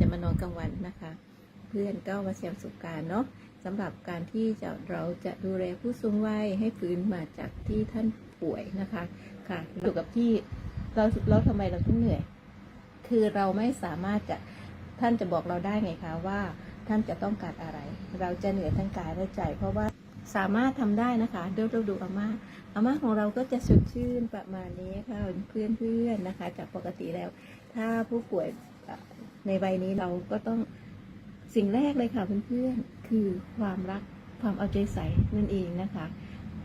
จะมานอนกลางวันนะคะ เพื่อนก็มาแชร์ประสบการณ์เนาะสำหรับการที่จะเราจะดูแลผู้สูงวัยให้ฟื้นมาจากที่ท่านป่วยนะคะค่ะอยู่กับที่เราเราทำไมเราถึงเหนื่อย คือเราไม่สามารถจะท่านจะบอกเราได้ไงคะว่าท่านจะต้องการอะไร เราจะเหนื่อยทั้งกายและใจ เพราะว่าสามารถทำได้นะคะเดี๋ยวเราดูอาม่าอาม่าของเราก็จะสดชื่นประมาณนี้ค่ะเพื่อนเพื่อนๆนะคะ จากปกติแล้ว ถ้าผู้ป่วย ในวัยนี้เราก็ต้องสิ่งแรกเลยค่ะเพื่อนๆคือความรักความเอาใจใส่นั่นเองนะคะ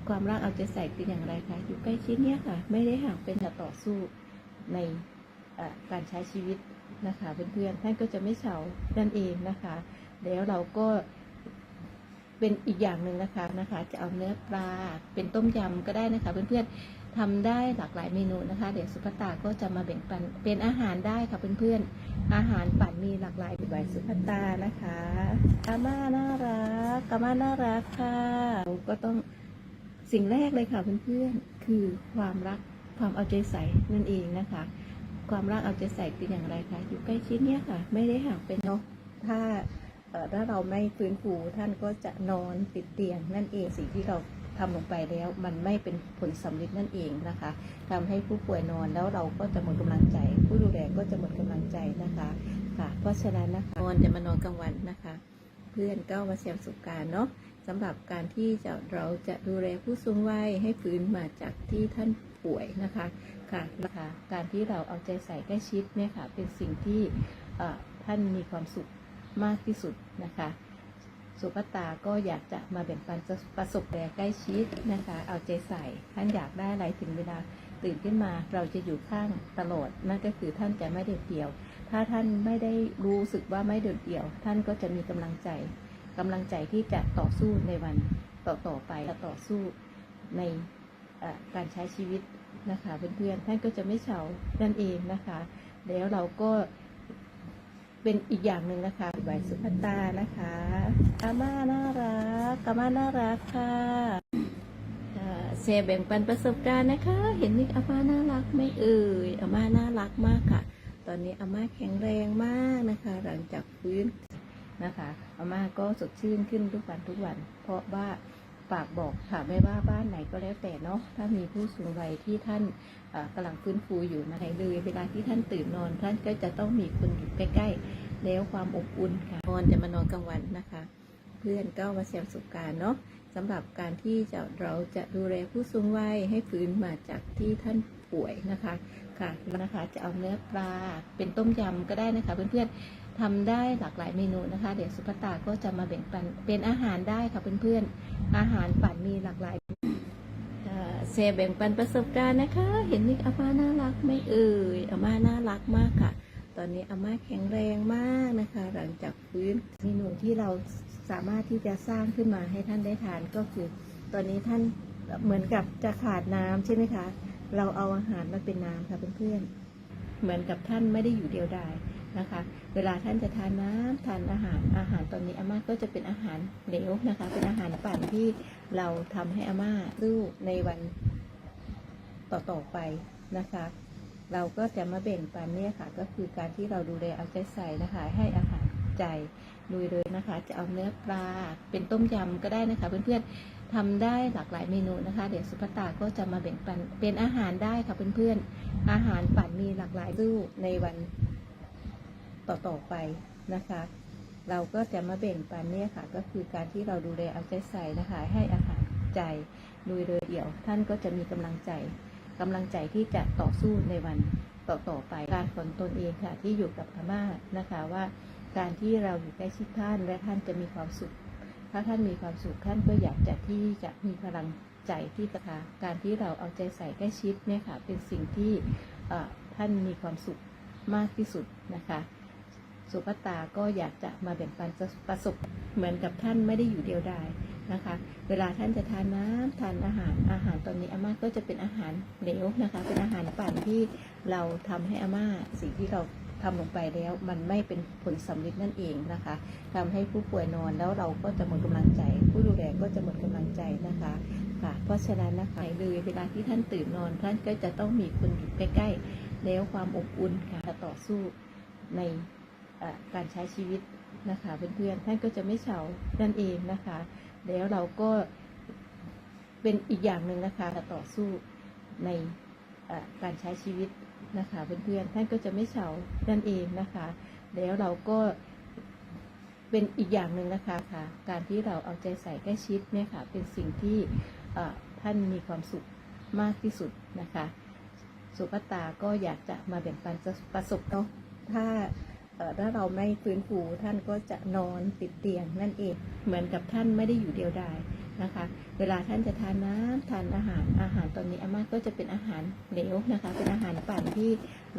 ความรักเอาใจใส่เป็นอย่างไรคะอยู่ใกล้ชิดเนี่ยค่ะ ไม่ได้ห่างเป็นต่อสู้ในการใช้ชีวิตนะคะเพื่อนๆท่านก็จะไม่เฉานั่นเองนะคะ แล้วเราก็เป็นอีกอย่างหนึ่งนะคะนะคะ จะเอาเนื้อปลาเป็นต้มยำก็ได้นะคะเพื่อนๆ ทำได้หลากหลายเมนูนะคะ เดี๋ยวสุภตาก็จะมาแบ่งปันเป็นอาหารได้ค่ะเพื่อนๆ อาหารปั่นมีหลากหลายใบสุภตานะคะอาม่าน่ารักอาม่าน่ารักค่ะก็ต้องสิ่งแรกเลยค่ะเพื่อนๆ คือความรักความเอาใจใส่นั่นเองนะคะ ความรักเอาใจใส่เป็นอย่างไรคะอยู่ใกล้ชิดเนี่ยค่ะ ไม่ได้ห่างเป็นเนาะถ้าถ้าเราไม่ฟื้นฟูท่านก็จะนอนติดเตียงนั่นเองสิ่งที่เรา ทำลงไปแล้วมันไม่เป็นผลสำเร็จนั่นเองนะคะทำให้ผู้ป่วยนอนแล้วเราก็จะหมดกำลังใจ ผู้ดูแลก็จะหมดกำลังใจนะคะค่ะ เพราะฉะนั้นนะคะนอนจะมานอนกลางวันนะคะ เพื่อนก็มาแชร์ประสบการณ์เนาะสำหรับการที่จะเราจะดูแลผู้สูงวัยให้ฟื้นมาจากที่ท่านป่วยนะคะค่ะนะคะการที่เราเอาใจใส่ใกล้ชิดเนี่ยค่ะเป็นสิ่งที่ท่านมีความสุขมากที่สุดนะคะ สุภตาก็อยากจะมาแบ่งปันประสบการณ์ใกล้ชิดนะคะ เอาใจใส่ ท่านอยากได้อะไรถึงเวลาตื่นขึ้นมาเราจะอยู่ข้างตลอด นั่นก็คือท่านจะไม่เด็ดเดี่ยว ถ้าท่านไม่ได้รู้สึกว่าไม่เด็ดเดี่ยว ท่านก็จะมีกำลังใจกำลังใจที่จะต่อสู้ในวันต่อต่อๆไปจะต่อสู้ในการใช้ชีวิตนะคะเพื่อนๆท่านก็จะไม่เฉานั่นเองนะคะ แล้วเราก็ เป็นอีกอย่างหนึ่งนะคะใบสุภตานะคะอาม่าน่ารักอาม่าน่ารักค่ะแชร์แบ่งปันประสบการณ์นะคะ เห็นนี่อาม่าน่ารักไหม่เอ่ยอาม่าน่ารักมากค่ะ ตอนนี้อาม่าแข็งแรงมากนะคะ หลังจากฟื้นนะคะอาม่าก็สดชื่นขึ้นทุกวันทุกวัน เพราะว่า ฝากบอกค่ะไม่ว่าบ้านไหนก็แล้วแต่เนาะถ้ามีผู้สูงวัยที่ท่านเอ่อกำลังฟื้นฟูอยู่นะไหนเลยเวลาที่ท่านตื่นนอน ท่านก็จะต้องมีคนอยู่ใกล้ๆแล้วความอบอุ่นค่ะนอนจะมานอนกลางวันนะคะ เพื่อนก็มาแชร์ประสบการณ์เนาะสำหรับการที่จะเราจะดูแลผู้สูงวัยให้ฟื้นมาจากที่ท่านป่วยนะคะค่ะนะคะจะเอาเนื้อปลาเป็นต้มยำก็ได้นะคะเพื่อนๆ ทำได้หลากหลายเมนูนะคะ เดี๋ยวสุภตาก็จะมาแบ่งปันเป็นอาหารได้ค่ะเพื่อนๆ อาหารปั่นมีหลากหลายอ่แชร์แบ่งปันประสบการณ์นะคะ เห็นนี่อาม่าน่ารักไหม่เอ่ยอาม่าน่ารักมากค่ะ ตอนนี้อาม่าแข็งแรงมากนะคะ หลังจากฟื้นเมนูที่เราสามารถที่จะสร้างขึ้นมาให้ท่านได้ทานก็คือ ตอนนี้ท่านเหมือนกับจะขาดน้ำใช่ไหมคะ เราเอาอาหารมาเป็นน้ำค่ะเพื่อนๆ เหมือนกับท่านไม่ได้อยู่เดียวดาย นะคะ เวลาท่านจะทานน้ำทานอาหารอาหารตอนนี้อาม่าก็จะเป็นอาหารเหลวนะคะ เป็นอาหารปั่นที่เราทำให้อาม่าสู้ในวันต่อๆไปนะคะ เราก็จะมาแบ่งปันเนี่ยค่ะ ก็คือการที่เราดูแลเอาใจใส่นะคะ ให้อาหารใจดยเลยนะคะ จะเอาเนื้อปลาเป็นต้มยำก็ได้นะคะ เพื่อนๆทำได้หลากหลายเมนูนะคะ เดี๋ยวสุภตาก็จะมาแบ่งปันเป็นอาหารได้ค่ะเพื่อนๆอาหารปั่นมีหลากหลายรูปในวัน ต่อๆไปนะคะ เราก็จะมาแบ่งปันเนี่ยค่ะ ก็คือการที่เราดูแลเอาใจใส่นะคะ ให้อาหารใจโดยเลยเดี่ยว ท่านก็จะมีกำลังใจกำลังใจที่จะต่อสู้ในวันต่อๆไปการฝนตนเองค่ะที่อยู่กับอาม่านะคะว่า การที่เราอยู่ใกล้ชิดท่านและท่านจะมีความสุข ถ้าท่านมีความสุขท่านก็อยากจะที่จะมีพลังใจที่จะคะการที่เราเอาใจใส่ใกล้ชิดเนี่ยค่ะเป็นสิ่งที่ท่านมีความสุขมากที่สุดนะคะ สุภตาก็อยากจะมาแบ่งปันประสบเหมือนกับท่านไม่ได้อยู่เดียวดายนะคะ เวลาท่านจะทานน้ำทานอาหารอาหารตอนนี้อาม่าก็จะเป็นอาหารเหลวนะคะ เป็นอาหารปั่นที่เราทำให้อาม่าสิ่งที่เราทำลงไปแล้วมันไม่เป็นผลสำเร็จนั่นเองนะคะทำให้ผู้ป่วยนอนแล้วเราก็จะหมดกำลังใจ ผู้ดูแลก็จะหมดกำลังใจนะคะค่ะเพราะฉะนั้นนะคะเลยเวลาที่ท่านตื่นนอน ท่านก็จะต้องมีคนอยู่ใกล้ๆ แล้วความอบอุ่นค่ะต่อสู้ใน การใช้ชีวิตนะคะเพื่อนๆท่านก็จะไม่เฉานั่นเองนะคะ แล้วเราก็เป็นอีกอย่างหนึ่งนะคะต่อสู้ในการใช้ชีวิตนะคะเพื่อนๆท่านก็จะไม่เฉานั่นเองนะคะ แล้วเราก็เป็นอีกอย่างหนึ่งนะคะค่ะ การที่เราเอาใจใส่ใกล้ชิดเนี่ยค่ะ เป็นสิ่งที่ท่านมีความสุขมากที่สุดนะคะ สุภตาก็อยากจะมาแบ่งปันประสบเนาะถ้า ถ้าเราไม่ฟื้นฟูท่านก็จะนอนติดเตียงนั่นเอง เหมือนกับท่านไม่ได้อยู่เดียวดายนะคะ เวลาท่านจะทานน้ำทานอาหารอาหารตอนนี้อาม่าก็จะเป็นอาหารเหลวนะคะ เป็นอาหารปั่นที่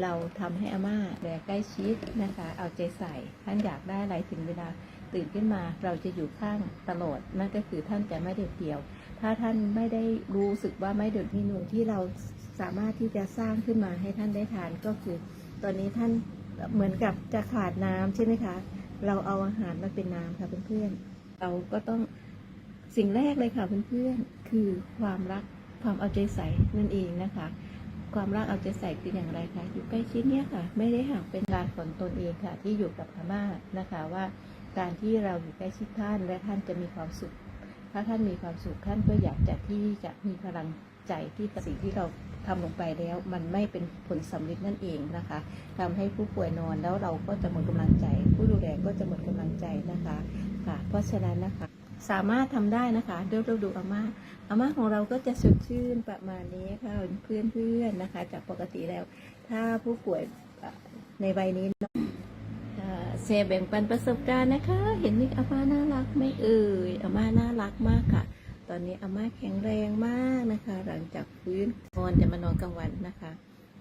เราทำให้อาม่าแลใกล้ชิดนะคะ เอาใจใส่ท่านอยากได้อะไรถึงเวลาตื่นขึ้นมาเราจะอยู่ข้างตลอดนั่นก็คือท่านจะไม่เด็ดเดี่ยว ถ้าท่านไม่ได้รู้สึกว่าไม่เด็ดเมนูที่เราสามารถที่จะสร้างขึ้นมาให้ท่านได้ทานก็คือ ตอนนี้ท่าน เหมือนกับจะขาดน้ำใช่ไหมคะ เราเอาอาหารมาเป็นน้ำค่ะเพื่อนๆ เราก็ต้องสิ่งแรกเลยค่ะเพื่อนๆ คือความรักความเอาใจใส่นั่นเองนะคะ ความรักเอาใจใส่คืออย่างไรคะอยู่ใกล้ชิดเนี่ยค่ะ ไม่ได้ห่างเป็นการของตนเองค่ะ ที่อยู่กับอาม่านะคะว่าการที่เราอยู่ใกล้ชิดท่านและท่านจะมีความสุข ถ้าท่านมีความสุขท่านก็อยากจะที่จะมีพลัง ใจที่สิ่งที่เราทำลงไปแล้ว มันไม่เป็นผลสำเร็จนั่นเองนะคะทำให้ผู้ป่วยนอนแล้วเราก็จะหมดกำลังใจ ผู้ดูแลก็จะหมดกำลังใจนะคะค่ะ เพราะฉะนั้นนะคะ สามารถทำได้นะคะเดี๋ยวเราดูอาม่าอาม่าของเราก็จะสดชื่นประมาณนี้ค่ะเพื่อนๆนะคะ จากปกติแล้ว ถ้าผู้ป่วยในวัยนี้เนอะเอ่อเซแบ่งปันประสบการณ์นะคะ เห็นนี่อาม่าน่ารักไหม่เอ่ยอาม่าน่ารักมากค่ะ ตอนนี้อาม่าแข็งแรงมากนะคะ หลังจากฟื้นนอนจะมานอนกลางวันนะคะ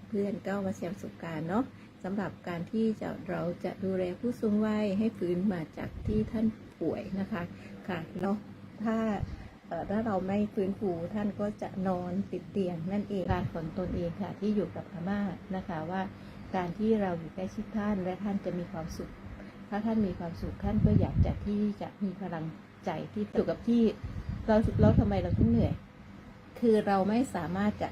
เพื่อนก็มาแชร์ประสบการณ์เนาะสำหรับการที่จะเราจะดูแลผู้สูงวัยให้ฟื้นมาจากที่ท่านป่วยนะคะค่ะเนาะถ้าถ้าเราไม่ฟื้นฟูท่านก็จะนอนติดเตียงนั่นเองการของตนเองค่ะที่อยู่กับอาม่านะคะว่า การที่เราอยู่ใกล้ชิดท่านและท่านจะมีความสุข ถ้าท่านมีความสุขท่านก็อยากจะที่จะมีพลังใจที่อยู่กับที่ เราแล้วทำไมเราถึงเหนื่อย คือเราไม่สามารถจะ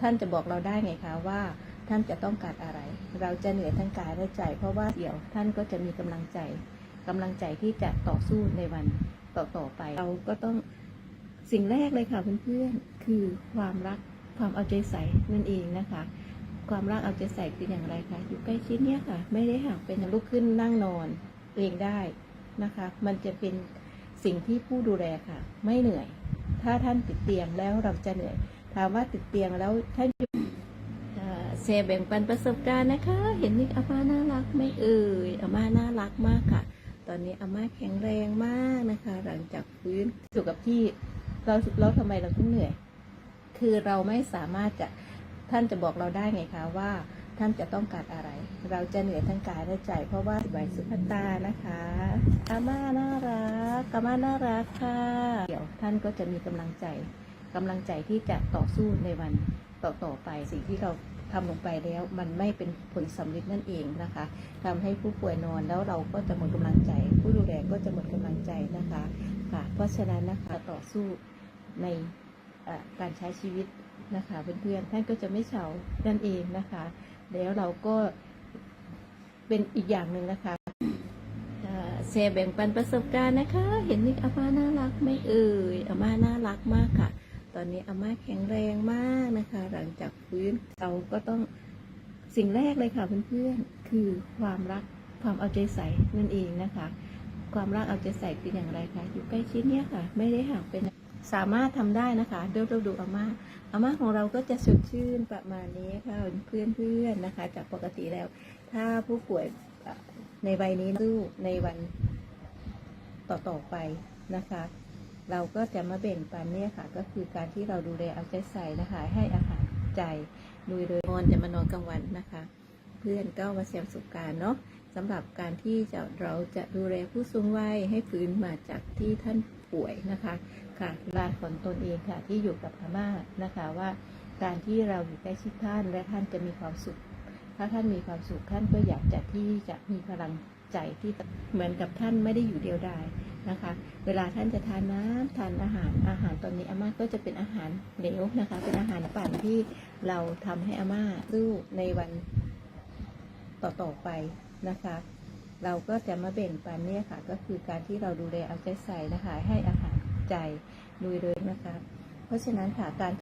ท่านจะบอกเราได้ไงคะว่าท่านจะต้องการอะไร เราจะเหนื่อยทั้งกายและใจ เพราะว่าเดี๋ยวท่านก็จะมีกำลังใจกำลังใจที่จะต่อสู้ในวันต่อๆไป เราก็ต้องสิ่งแรกเลยค่ะเพื่อนๆคือความรักความเอาใจใส่นั่นเองนะคะ ความรักเอาใจใส่คืออย่างไรคะอยู่ใกล้ชิดเนี่ยค่ะ ไม่ได้ห่างเป็นลุกขึ้นนั่งนอนเองได้นะคะ มันจะเป็น สิ่งที่ผู้ดูแลค่ะ ไม่เหนื่อย ถ้าท่านติดเตียงแล้วเราจะเหนื่อย ถามว่าติดเตียงแล้วท่านเอ่อแชร์แบ่งปันประสบการณ์นะคะ เห็นนี่อาม่าน่ารักไหม่เอ่ยอาม่าน่ารักมากค่ะ ตอนนี้อาม่าแข็งแรงมากนะคะ หลังจากฟื้นอยู่กับที่เราเราทำไมเราถึงเหนื่อย คือเราไม่สามารถจะท่านจะบอกเราได้ไงคะว่า ท่านจะต้องการอะไร เราจะเหนื่อยทั้งกายและใจ เพราะว่าใบสุภตานะคะอาม่าน่ารักอาม่าน่ารักค่ะเดี๋ยวท่านก็จะมีกำลังใจกำลังใจที่จะต่อสู้ในวันต่อต่อไปสิ่งที่เราทำลงไปแล้วมันไม่เป็นผลสำเร็จนั่นเองนะคะทำให้ผู้ป่วยนอนแล้วเราก็จะหมดกำลังใจ ผู้ดูแลก็จะหมดกำลังใจนะคะค่ะเพราะฉะนั้นนะคะต่อสู้ในการใช้ชีวิตนะคะเพื่อนๆท่านก็จะไม่เฉานั่นเองนะคะ แล้วเราก็เป็นอีกอย่างหนึ่งนะคะแชร์แบ่งปันประสบการณ์นะคะ เห็นนี่อาม่าน่ารักไหม่เอ่ยอาม่าน่ารักมากค่ะ ตอนนี้อาม่าแข็งแรงมากนะคะ หลังจากฟื้นเราก็ต้องสิ่งแรกเลยค่ะเพื่อนๆคือความรักความเอาใจใส่นั่นเองนะคะ ความรักเอาใจใส่คืออย่างไรคะอยู่ใกล้ชิดเนี่ยค่ะ ไม่ได้ห่างเป็น สามารถทำได้นะคะเดี๋ยวเราดูอาม่าอาม่าของเราก็จะสดชื่นประมาณนี้ค่ะเพื่อนๆนะคะ จากปกติแล้ว ถ้าผู้ป่วยในวัยนี้สู้ในวันต่อๆไปนะคะ เราก็จะมาแบ่งปันเนี่ยค่ะ ก็คือการที่เราดูแลเอาใจใส่นะคะ ให้อาหารใจดยโดยนอนจะมานอนกลางวันนะคะ เพื่อนก็มาแชร์ประสบการณ์เนาะสำหรับการที่จะเราจะดูแลผู้สูงวัยให้ฟื้นมาจากที่ท่าน ป่วยนะคะค่ะลานของตนเองค่ะที่อยู่กับอาม่านะคะว่าการที่เราอยู่ใกล้ชิดท่านและท่านจะมีความสุข ถ้าท่านมีความสุขท่านก็อยากจะที่จะมีพลังใจที่เหมือนกับท่านไม่ได้อยู่เดียวดายนะคะ เวลาท่านจะทานน้ำทานอาหารอาหารตอนนี้อาม่าก็จะเป็นอาหารเหลวนะคะ เป็นอาหารปั่นที่เราทำให้อาม่าสู้ในวันต่อๆไปนะคะ เราก็จะมาแบ่งปันเนี่ยค่ะ ก็คือการที่เราดูแลเอาใจใส่นะคะ ให้อาหารใจโดยเลยนะคะ เพราะฉะนั้นค่ะการ